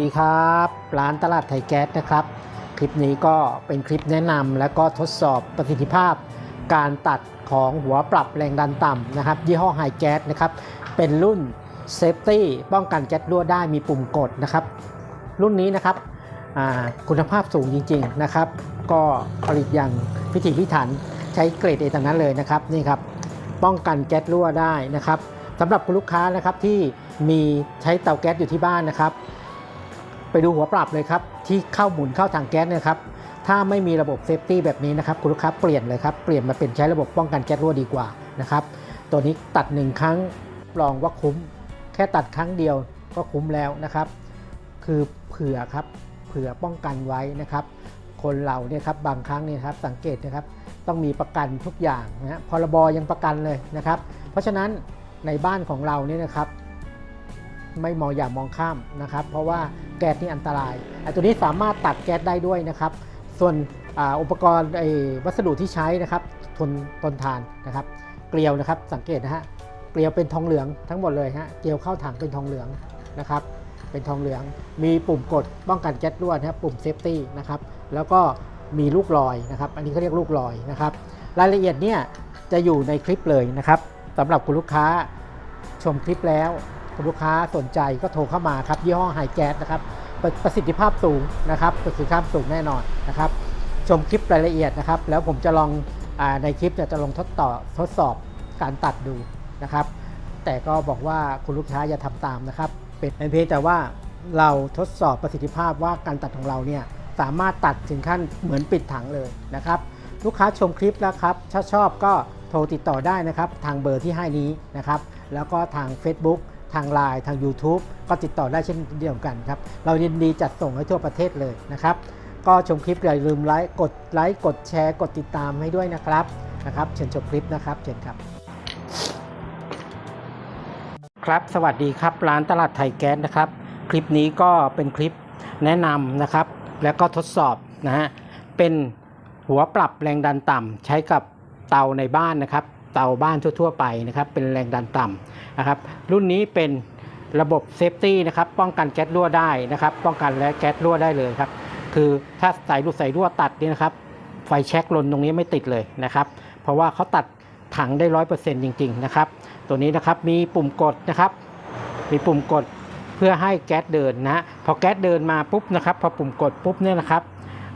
ดีครับ ร้านตลาดไทยแก๊สนะครับ คลิปนี้ก็เป็นคลิปแนะนำและก็ทดสอบประสิทธิภาพ การตัดของหัวปรับแรงดันต่ำนะครับ ยี่ห้อไฮแก๊สนะครับ เป็นรุ่นเซฟตี้ป้องกันแก๊สรั่วได้มีปุ่มกดนะครับ รุ่นนี้นะครับคุณภาพสูงจริง ๆนะครับ ก็ผลิตอย่างพิถีพิถันใช้เกรดเอทั้งนั้นเลยนะครับนี่ครับป้องกันแก๊สรั่วได้นะครับสำหรับคุณลูกค้านะครับที่มีใช้เตาแก๊สอยู่ที่บ้านนะครับ ไปดูหัวปรับเลยครับ ที่เข้าหมุนเข้าถังแก๊สเนะครับถ้าไม่มีระบบเซฟตี้แบบนี้นะครับคุณลูกค้าเปลี่ยนเลยครับเปลี่ยนมาเป็นใช้ระบบป้องกันแก๊สรั่วดีกว่านะครับตัวนี้ตัดหนึ่งครั้งลองว่าคุ้ม แค่ตัดครั้งเดียวก็คุ้มแล้วนะครับ คือเผื่อครับเผื่อป้องกันไว้นะครับ คนเราเนี่ยครับบางครั้งเนี่ยครับสังเกตนะครับต้องมีประกันทุกอย่างนะฮะพรบยังประกันเลยนะครับ เพราะฉะนั้นในบ้านของเราเนี่ยนะครับ ไม่มองอย่ามองข้ามนะครับ เพราะว่าแก๊สนี่อันตรายไอ้ตัวนี้สามารถตัดแก๊สได้ด้วยนะครับ ส่วนอ,อุปกรณ์ไอ้วัสดุที่ใช้นะครับทนทนทานนะครับ เกลียวนะครับสังเกตนะฮะเกลียวเป็นทองเหลืองทั้งหมดเลยฮะเกลียวเข้าถังเป็นทองเหลืองนะครับ เป็นทองเหลือง มีปุ่มกดป้องกันแก๊สรั่วนะครับปุ่มเซฟตี้นะครับแล้วก็มีลูกลอยนะครับ อันนี้เขาเรียกลูกลอยนะครับ รายละเอียดเนี่ยจะอยู่ในคลิปเลยนะครับสำหรับคุณลูกค้าชมคลิปแล้ว คุณลูกค้าสนใจก็โทรเข้ามาครับยี่ห้อไฮแก๊สนะครับประประสิทธิภาพสูงนะครับประสิทธิภาพสูงแน่นอนนะครับชมคลิปรายละเอียดนะครับ แล้วผมจะลองอในคลิปจะลองทดต่อทดสอบการตัดดูนะครับ แต่ก็บอกว่าคุณลูกค้าอย่าทำตามนะครับ เป็นเพียงแต่ว่าเราทดสอบประสิทธิภาพว่าการตัดของเราเนี่ยสามารถตัดถึงขั้นเหมือนปิดถังเลยนะครับ ลูกค้าชมคลิปแล้วครับถ้าชอบก็โทรติดต่อได้นะครับ ทางเบอร์ที่ให้นี้นะครับ แล้วก็ทาง Facebook ทาง Line ทาง YouTube ก็ติดต่อได้เช่นเดียวกันครับ เรายินดีจัดส่งให้ทั่วประเทศเลยนะครับ ก็ชมคลิปอย่าลืมไลค์กดไลค์กดแชร์ กดติดตามให้ด้วยนะครับนะครับเชิญชมคลิปนะครับเชิญครับ ครับสวัสดีครับร้านตลาดไทยแก๊สนะครับ คลิปนี้ก็เป็นคลิปแนะนำนะครับ แล้วก็ทดสอบนะฮะเป็นหัวปรับแรงดันต่ำใช้กับเตาในบ้านนะครับ เตาบ้านทั่ว ๆ ไปนะครับ เป็นแรงดันต่ำนะครับ รุ่นนี้เป็นระบบเซฟตี้นะครับ ป้องกันแก๊สรั่วได้นะครับ ป้องกันและแก๊สรั่วได้เลยครับ คือถ้าสายรูดสายรั่วตัดนี่นะครับ ไฟแช็คลนตรงนี้ไม่ติดเลยนะครับ เพราะว่าเขาตัดถังได้ร้อยเปอร์เซ็นต์จริง ๆ นะครับ ตัวนี้นะครับมีปุ่มกดนะครับ มีปุ่มกดเพื่อให้แก๊สเดินนะ พอแก๊สเดินมาปุ๊บนะครับ พอปุ่มกดปุ๊บเนี่ยนะครับ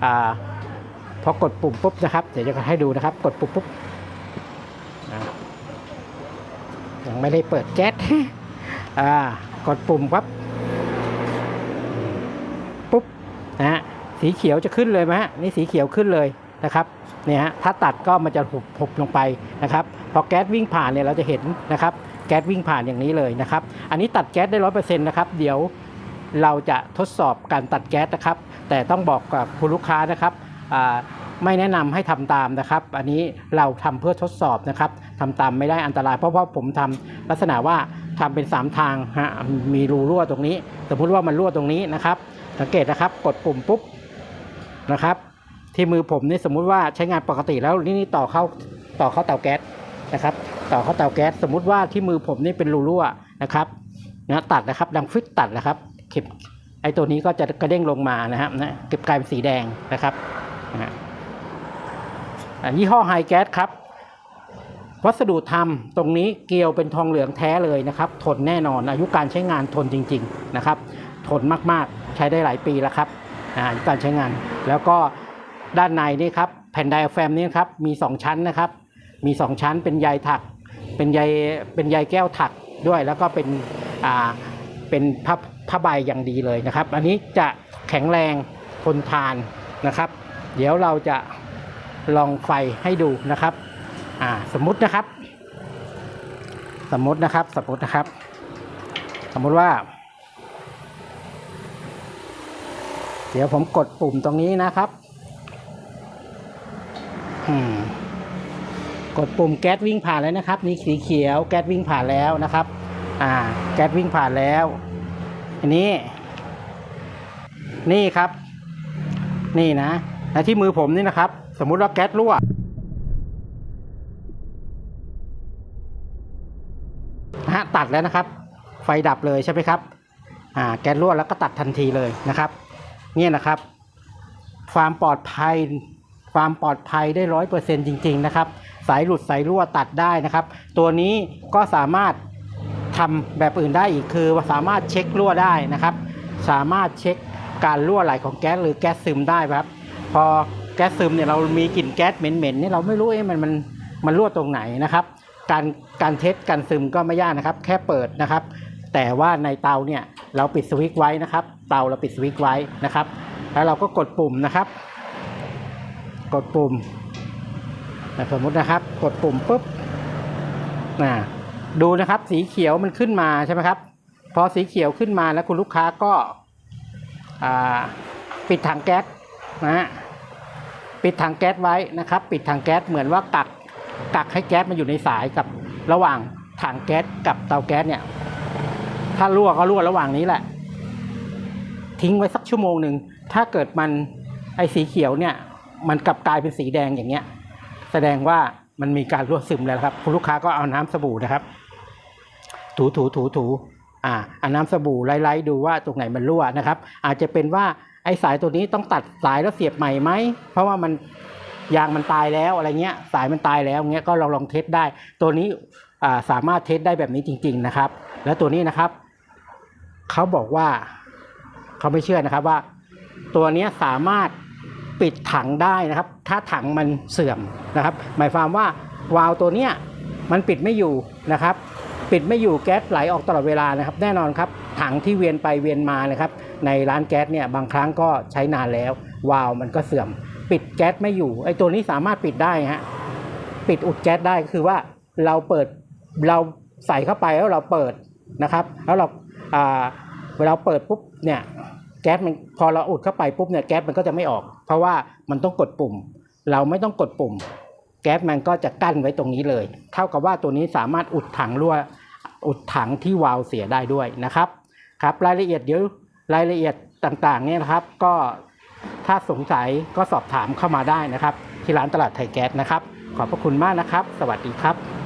อพอกดปุ่มปุ๊บนะครับ เดี๋ยวจะให้ดูนะครับ กดปุ่มปุ๊บอ่า ยังไม่ได้เปิดแก๊สอ่ากดปุ่มปั๊บปุ๊บนะฮะสีเขียวจะขึ้นเลยไหมฮะนี่สีเขียวขึ้นเลยนะครับเนี่ยฮะถ้าตัดก็มันจะหุบหุบลงไปนะครับพอแก๊สวิ่งผ่านเนี่ยเราจะเห็นนะครับแก๊สวิ่งผ่านอย่างนี้เลยนะครับอันนี้ตัดแก๊สได้ร้อยเปอร์เซ็นต์นะครับเดี๋ยวเราจะทดสอบการตัดแก๊สนะครับ แต่ต้องบอกกับคุณลูกค้านะครับอ่า ไม่แนะนำให้ทำตามนะครับ อันนี้เราทำเพื่อทดสอบนะครับทำตามไม่ได้อันตราย เพราะว่าผมทำลักษณะว่าทำเป็น 3 ทางฮะมีรูรั่วตรงนี้ สมมุติว่ามันรั่วตรงนี้นะครับ สังเกตนะครับกดปุ่มปุ๊บนะครับ ที่มือผมนี่สมมุติว่าใช้งานปกติแล้วนี่ต่อเข้าต่อเข้าเตาแก๊สนะครับ ต่อเข้าเตาแก๊สสมมุติว่าที่มือผมนี่เป็นรูรั่วนะครับนะตัดนะครับ ดังฟิตตัดนะครับเข็มไอ้ตัวนี้ก็จะกระเด้งลงมานะครับนะเก็บกลายเป็นสีแดงนะครับนะ ยี่ห้อไฮแก๊สครับ วัสดุทำตรงนี้เกลียวเป็นทองเหลืองแท้เลยนะครับ ทนแน่นอนอายุการใช้งานทนจริง ๆนะครับ ทนมากๆใช้ได้หลายปีแล้วครับอายุการใช้งาน แล้วก็ด้านในนี่ครับแผ่นไดอะแฟมนี่ครับมี 2 ชั้นนะครับ มี 2 ชั้นเป็นใยถัก เป็นใยเป็นใยแก้วถักด้วย แล้วก็เป็นอ่าเป็นผ้าผ้าใบอย่างดีเลยนะครับ อันนี้จะแข็งแรงทนทานนะครับ เดี๋ยวเราจะ ลองไฟให้ดูนะครับอ่าสมมุตินะครับ สมมุตินะครับ สมมุตินะครับ สมมุติว่า เดี๋ยวผมกดปุ่มตรงนี้นะครับกดปุ่มแก๊สวิ่งผ่านแล้วนะครับนี่สีเขียวแก๊สวิ่งผ่านแล้วนะครับ อ่า แก๊สวิ่งผ่านแล้ว อันนี้ นี่ครับ นี่นะและที่มือผมนี่นะครับ สมมุติว่าแก๊สรั่ว นะฮะตัดแล้วนะครับ ไฟดับเลยใช่ไหมครับ อ่า แก๊สรั่วแล้วก็ตัดทันทีเลยนะครับ เนี่ยนะครับ ความปลอดภัย ความปลอดภัยได้ร้อยเปอร์เซ็นจริง ๆ นะครับ สายหลุดสายรั่วตัดได้นะครับ ตัวนี้ก็สามารถทำแบบอื่นได้อีกคือสามารถเช็ครั่วได้นะครับ สามารถเช็คการรั่วไหลของแก๊สหรือแก๊สซึมได้ครับ พอ แก๊สซึมเนี่ยเรามีกลิ่นแก๊สเหม็นๆเนี่ยเราไม่รู้เอ๊ะมันมันมันรั่วตรงไหนนะครับ การการเทสการซึมก็ไม่ยากนะครับ แค่เปิดนะครับ แต่ว่าในเตาเนี่ยเราปิดสวิตช์ไว้นะครับ เตาเราปิดสวิตช์ไว้นะครับ แล้วเราก็กดปุ่มนะครับ กดปุ่มสมมตินะครับ กดปุ่มปุ๊บน่ะดูนะครับสีเขียวมันขึ้นมาใช่ไหมครับ พอสีเขียวขึ้นมาแล้วคุณลูกค้าก็ปิดถังแก๊สนะฮะ ปิดถังแก๊สไว้นะครับ ปิดถังแก๊สเหมือนว่ากักกักให้แก๊สมันอยู่ในสายกับระหว่างถังแก๊สกับเตาแก๊สเนี่ย ถ้ารั่วก็รั่วระหว่างนี้แหละ ทิ้งไว้สักชั่วโมงหนึ่งถ้าเกิดมันไอสีเขียวเนี่ย มันกลับกลายเป็นสีแดงอย่างเงี้ย แสดงว่ามันมีการรั่วซึมแล้วครับ คุณลูกค้าก็เอาน้ำสบู่นะครับ ถูถูถูถูอ่าเอาน้ำสบู่ไล่ๆดูว่าตรงไหนมันรั่วนะครับ อาจจะเป็นว่า ไอ้สายตัวนี้ต้องตัดสายแล้วเสียบใหม่ไหม เพราะว่ามันยางมันตายแล้วอะไรเงี้ย สายมันตายแล้วเงี้ยก็ลองลองเทสได้ ตัวนี้สามารถเทสได้แบบนี้จริง ๆนะครับ แล้วตัวนี้นะครับเขาบอกว่าเขาไม่เชื่อนะครับว่า ตัวนี้สามารถปิดถังได้นะครับ ถ้าถังมันเสื่อมนะครับ หมายความว่าวาล์วตัวเนี้ยมันปิดไม่อยู่นะครับ ปิดไม่อยู่แก๊สไหลออกตลอดเวลานะครับ แน่นอนครับ ถังที่เวียนไปเวียนมานะครับในร้านแก๊สเนี่ยบางครั้งก็ใช้นานแล้ว วาล์วมันก็เสื่อม ปิดแก๊สไม่อยู่ไอ้ตัวนี้สามารถปิดได้ฮะปิดอุดแก๊สได้ก็คือว่าเราเปิดเราใส่เข้าไปแล้วเราเปิดนะครับ แล้วเราอ่าเวลาเปิดปุ๊บเนี่ยแก๊สมันพอเราอุดเข้าไปปุ๊บเนี่ยแก๊สมันก็จะไม่ออก เพราะว่ามันต้องกดปุ่ม เราไม่ต้องกดปุ่ม แก๊สมันก็จะกั้นไว้ตรงนี้เลย เท่ากับว่าตัวนี้สามารถอุดถังรั่วอุดถังที่วาล์วเสียได้ด้วยนะครับ ครับรายละเอียดเดี๋ยวรายละเอียดต่างๆเนี่ยนะครับก็ถ้าสงสัยก็สอบถามเข้ามาได้นะครับ ที่ร้านตลาดไทยแก๊สนะครับ ขอบพระคุณมากนะครับ สวัสดีครับ